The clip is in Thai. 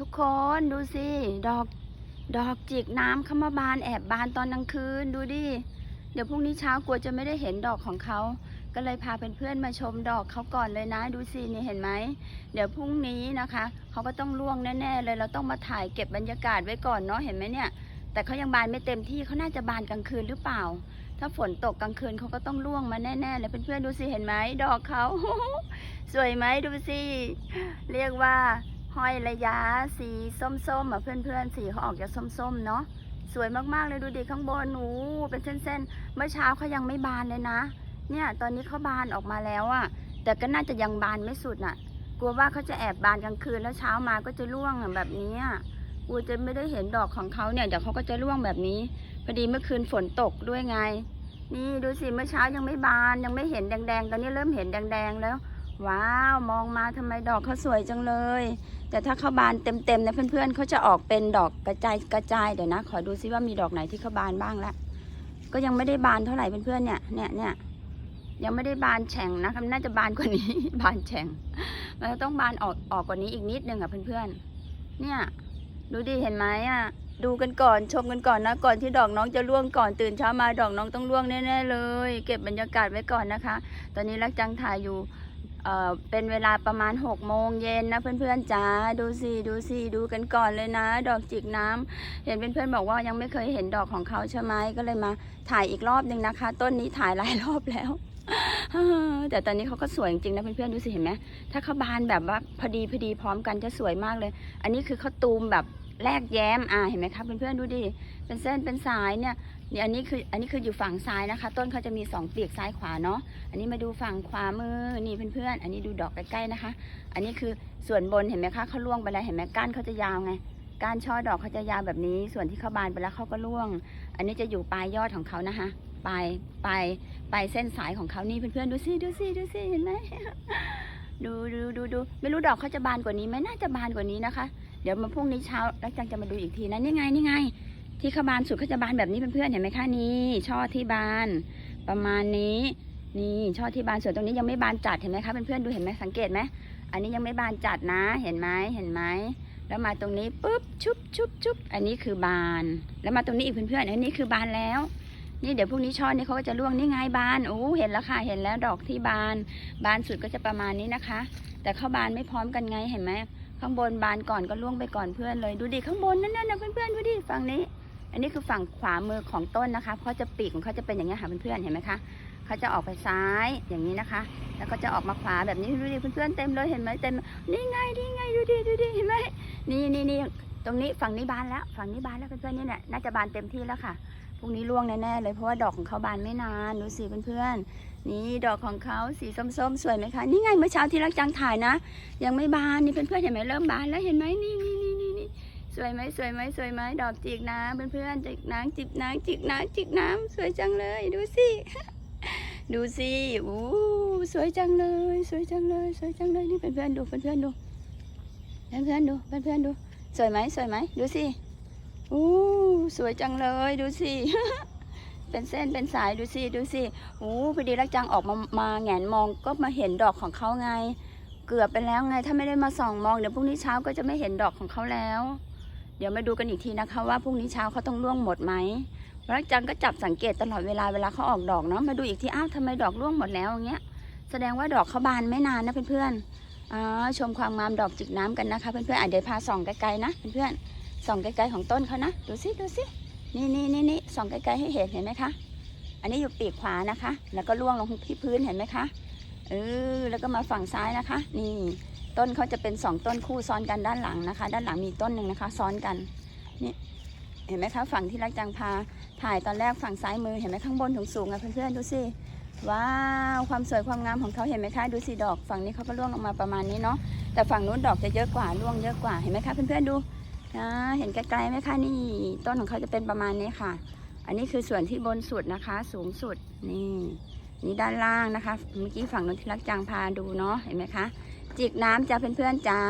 ทุกคนดูสิ ดอก ดอกจิกน้ำเข้ามาบานแอบบานตอนกลางคืนดูดิ เดี๋ยวพรุ่งนี้เช้ากลัวจะไม่ได้เห็นดอกของเขาก็เลยพาเพื่อนๆมาชมดอกเขาก่อนเลยนะ ดูสินี่เห็นไหม เดี๋ยวพรุ่งนี้นะคะเขาก็ต้องร่วงแน่ ๆ เลยเราต้องมาถ่ายเก็บบรรยากาศไว้ก่อนเนาะเห็นไหมเนี่ย แต่เขายังบานไม่เต็มที่เขาน่าจะบานกลางคืนหรือเปล่า ถ้าฝนตกกลางคืนเขาก็ต้องร่วงมาแน่ๆเลยเพื่อนๆดูสิเห็นไหมดอกเขาสวยไหมดูสิเรียกว่า ห้อยระยะสีส้มๆอะเพื่อนๆสีเขาออกจะส้มๆเนาะสวยมากๆเลยดูดิข้างบนหนูเป็นเส้นๆเมื่อเช้าเขายังไม่บานเลยนะ เนี่ยตอนนี้เขาบานออกมาแล้วอะแต่ก็น่าจะยังบานไม่สุดน่ะ กลัวว่าเขาจะแอบบานกลางคืนแล้วเช้ามาก็จะร่วงแบบนี้อะกลัวจะไม่ได้เห็นดอกของเขาเนี่ยเดี๋ยวเขาก็จะร่วงแบบนี้พอดีเมื่อคืนฝนตกด้วยไง นี่ดูสิเมื่อเช้ายังไม่บานยังไม่เห็นแดงๆ ตอนนี้เริ่มเห็นแดงๆแล้ว ว้าวมองมาทำไมดอกเขาสวยจังเลย แต่ถ้าเขาบานเต็มๆนะเพื่อนๆเขาจะออกเป็นดอกกระจายกระจายเดี๋ยวนะ ขอดูซิว่ามีดอกไหนที่เขาบานบ้างละก็ยังไม่ได้บานเท่าไหร่เพื่อนๆเนี่ยเนี่ยเนี่ยยังไม่ได้บานแฉ่งนะครับน่าจะบานกว่านี้ บานแฉ่งมันต้องบานออกออกกว่านี้อีกนิดนึงอะเพื่อนๆเนี่ย ดูดิเห็นไหมอะดูกันก่อนชมกันก่อนนะก่อนที่ดอกน้องจะร่วงก่อนตื่นเช้ามาดอกน้องต้องร่วงแน่ๆเลย เก็บบรรยากาศไว้ก่อนนะคะ ตอนนี้รักจังถ่ายอยู่ เอ่อเป็นเวลาประมาณ6กโมงเย็นนะเพื่อนๆจ๋าดูสิดูสิดูกันก่อนเลยนะ ดอกจิกน้ำเห็นเพื่อนๆบอกว่ายังไม่เคยเห็นดอกของเขาใช่ไหมก็เลยมาถ่ายอีกรอบหนึ่งนะคะ ต้นนี้ถ่ายหลายรอบแล้วแต่ตอนนี้เขาก็สวยจริงๆนะเพื่อนๆดูสิเห็นไหมถ้าเขาบานแบบว่าพอดีพอดีพร้อมกันจะสวยมากเลย อันนี้คือเขาตูมแบบแลกแย้มอ่าเห็นไหมคะเพื่อนๆดูดิเป็นเส้นเป็นสายเนี่ย นี่อันนี้คืออันนี้คืออยู่ฝั่งซ้ายนะคะ ต้นเขาจะมีสองเปียกซ้ายขวาเนาะอันนี้มาดูฝั่งขวามือนี่เพื่อนๆอันนี้ดูดอกใกล้ๆนะคะ อันนี้คือส่วนบนเห็นไหมคะเขาล่วงไปแล้วเห็นไหมก้านเขาจะยาวไงก้านช่อดอกเขาจะยาวแบบนี้ ส่วนที่เขาบานไปแล้วเขาก็ร่วง อันนี้จะอยู่ปลายยอดของเขานะคะปลายปลายปลายเส้นสายของเขานี่เพื่อนๆดูสิดูสิดูสิเห็นไหมดูดูดูดูไม่รู้ดอกเขาจะบานกว่านี้ไหมน่าจะบานกว่านี้นะคะ เดี๋ยวมาพรุ่งนี้เช้าแล้วจังจะมาดูอีกทีนะนี่ไงนี่ไง ที่เขาบานสุดเขาจะบานแบบนี้เพื่อนๆเห็นไหมคะนี่ช่อที่บานประมาณนี้ นี่ช่อที่บานส่วนตรงนี้ยังไม่บานจัดเห็นไหมคะเพื่อนๆดูเห็นไหมสังเกตไหมอันนี้ยังไม่บานจัดนะ เห็นไหมเห็นไหมแล้วมาตรงนี้ปุ๊บชุบชุบชุบอันนี้คือบาน แล้วมาตรงนี้อีกเพื่อนๆอันนี้คือบานแล้ว นี่เดี๋ยวพรุ่งนี้ช่อนี้เขาก็จะร่วงนี่ไงบานโอ้เห็นแล้วค่ะเห็นแล้วดอกที่บาน บานสุดก็จะประมาณนี้นะคะ แต่เขาบานไม่พร้อมกันไงเห็นไหมข้างบนบานก่อนก็ล่วงไปก่อนเพื่อนเลยดูดิข้างบนนั่นน่ะเพื่อนๆดูดิฝั่งนี้ อันนี้คือฝั่งขวามือของต้นนะคะเพราะจะปีกของเขาจะเป็นอย่างนี้ค่ะเพื่อนๆเห็นไหมคะเขาจะออกไปซ้ายอย่างนี้นะคะ แล้วก็จะออกมาขวาแบบนี้ดูดิเพื่อนๆเต็มเลยเห็นไหมเต็มนี่ไงนี่ไงดูดิดูดิเห็นไหมนี่นี่นี่ตรงนี้ฝั่งนี้บานแล้ว ฝั่งนี้บานแล้วเพื่อนๆนี่เนี่ยน่าจะบานเต็มที่แล้วค่ะพรุ่งนี้ร่วงแน่ๆเลยเพราะว่าดอกของเขาบานไม่นานดูสิเพื่อนๆนี่ดอกของเขาสีส้มๆสวยไหมคะนี่ไงเมื่อเช้าที่รักจังถ่ายนะ ยังไม่บานนี่เพื่อนๆเห็นไหมเริ่มบานแล้วเห็นไหมนี่นี่นี่นี่นี่ สวยไหมสวยไหมสวยไหมดอกจิกน้ำเพื่อนๆจิกน้ำจิกน้ำจิกน้ำจิกน้ำสวยจังเลย ดูสิดูสิอู้สวยจังเลย สวยจังเลย สวยจังเลยนี่เพื่อนๆดูเพื่อนๆดูเพื่อนๆดูเพื่อนๆดู สวยไหมสวยไหมดูสิอู้สวยจังเลยดูสิเป็นเส้นเป็นสายดูสิดูสิอู้พอดีรักจังออกมามาแงนมองก็มาเห็นดอกของเขาไง เกือบไปแล้วไง ถ้าไม่ได้มาส่องมองเดี๋ยวพรุ่งนี้เช้าก็จะไม่เห็นดอกของเขาแล้ว เดี๋ยวมาดูกันอีกทีนะคะ ว่าพรุ่งนี้เช้าเขาต้องร่วงหมดไหมรักจังก็จับสังเกตตลอดเวลาเวลาเขาออกดอกเนาะมาดูอีกทีอ้าวทำไมดอกร่วงหมดแล้วอย่างเงี้ย แสดงว่าดอกเขาบานไม่นานนะเพื่อนๆอ๋อชมความงามดอกจิกน้ำกันนะคะเพื่อนๆอะเดี๋ยวพาส่องไกลๆนะเพื่อนๆส่องไกลๆของต้นเขานะดูสิดูสินี่นี่นี่นี่ส่องไกลๆให้เห็นเห็นไหมคะ อันนี้อยู่ปีกขวานะคะ แล้วก็ร่วงลงที่พื้นเห็นไหมคะเออแล้วก็มาฝั่งซ้ายนะคะ นี่ ต้นเขาจะเป็นสองต้นคู่ซ้อนกันด้านหลังนะคะ ด้านหลังมีต้นหนึ่งนะคะ ซ้อนกันนี่เห็นไหมคะฝั่งที่รักจังพาถ่ายตอนแรกฝั่งซ้ายมือเห็นไหมข้างบนถึงสูงอะเพื่อนๆดูสิว้าวความสวยความงามของเขาเห็นไหมคะดูสิดอกฝั่งนี้เขาก็ร่วงลงมาประมาณนี้เนาะแต่ฝั่งนู้นดอกจะเยอะกว่าร่วงเยอะกว่าเห็นไหมคะเพื่อนๆดูนะเห็นไกลๆไหมคะนี่ต้นของเขาจะเป็นประมาณนี้ค่ะ อันนี้คือส่วนที่บนสุดนะคะ สูงสุดนี่นี่ด้านล่างนะคะ เมื่อกี้ฝั่งนู้นที่รักจางพาดูเนาะเห็นไหมคะ จิกน้ำจ้าเพื่อนๆจ้า